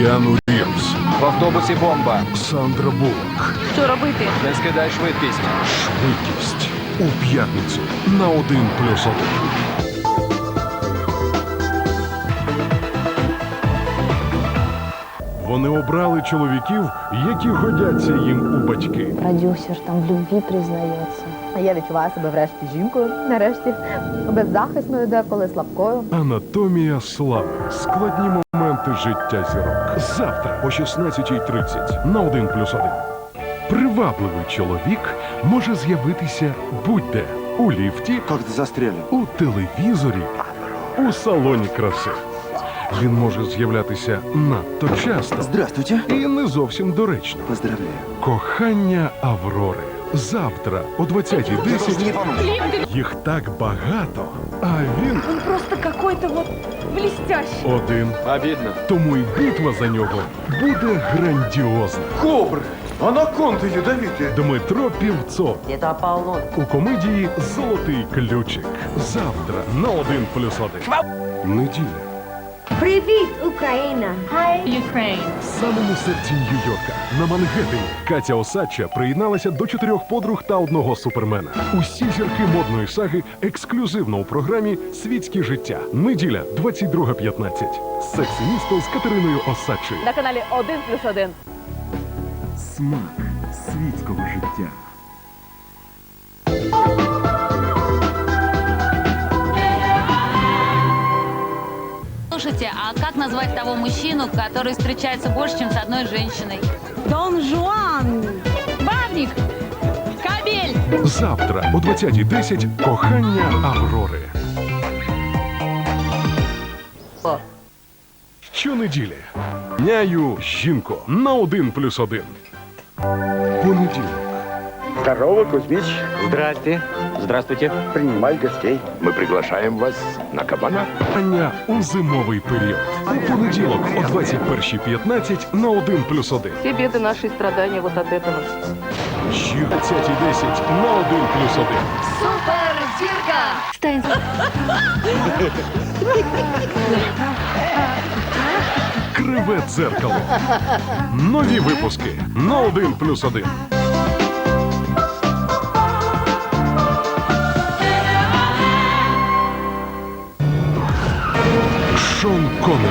Кіану Рівз, В автобусі бомба. Сандра Буллок. Що робити? Не скидай швидкість. Швидкість у п'ятницю на один плюс 1. Вони обрали чоловіків, які годяться їм у батьки. Продюсер там в любві признається. Я відчуваю себе врешті жінкою, нарешті, беззахисною, деколи слабкою. Анатомія слави. Складні моменти життя зірок. Завтра о 16.30 на 1 плюс 1. Привабливий чоловік може з'явитися будь-де у ліфті, Как ты застрелил? у телевізорі, у салоні краси. Він може з'являтися надто часто Здравствуйте. і не зовсім доречно. Поздравляю. Кохання Аврори. Завтра о 20.10 їх так багато, а він Он просто какой-то вот блестящий. один. Обідно. Тому й битва за нього буде грандіозна. Кобры! Анаконды ядовитые! Дмитро Півцов Это Аполлон. у комедії Золотий ключик. Завтра на 1 плюс 1. Неділя. Привіт, Україна! Ukraine. В самому серці Нью-Йорка на Мангеттені Катя Осадча приєдналася до чотирьох подруг та одного супермена. Усі зірки модної саги ексклюзивно у програмі Світське життя. Неділя 22.15. Сексі місто з Катериною Осадчою. На каналі 1 плюс 1. Смак світського життя. Слушайте, а как назвать того мужчину, который встречается больше, чем с одной женщиной? Дон Жуан. Бабник. Кабель. Завтра о 20.10 кохання Аврори. Щонеділі. Няю жінко на 1 плюс 1. Понеділок. Здорово, Кузьмич. Здрасте. Здравствуйте. Принимай гостей. Мы приглашаем вас на кабана. Кохання у зимовий період. У понеділок о 21.15 на 1 плюс 1. Все беды наши и страдания вот от этого. Жінка 20.10 на 1 плюс 1. Криве дзеркало. Нові випуски на 1 плюс 1.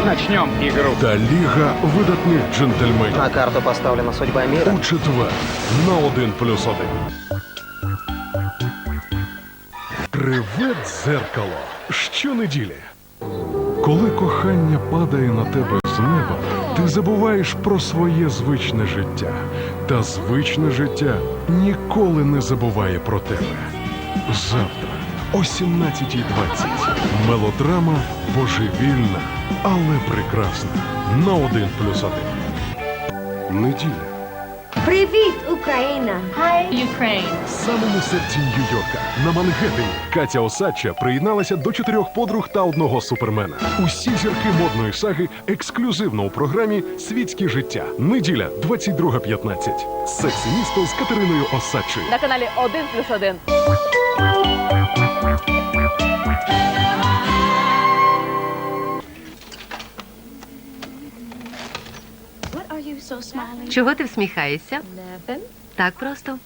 Начнем игру. та Ліга видатних джентльменів. На карту поставлена судьба мира. У четвер на 1 плюс 1. Криве дзеркало. Щонеділі. Коли кохання падає на тебе з неба, ти забуваєш про своє звичне життя. Та звичне життя ніколи не забуває про тебе. Завтра о 17.20. Мелодрама божевільна, але прекрасна. На 1 плюс 1. Неділя. Привіт, Україна! Ukraine. В самому серці Нью-Йорка на Мангеттені Катя Осадча приєдналася до чотирьох подруг та одного супермена. Усі зірки модної саги ексклюзивно у програмі Світське життя. Неділя 22.15. Сексі місто з Катериною Осадчою. На каналі 1 плюс 1. Чого ти всміхаєшся? Так просто.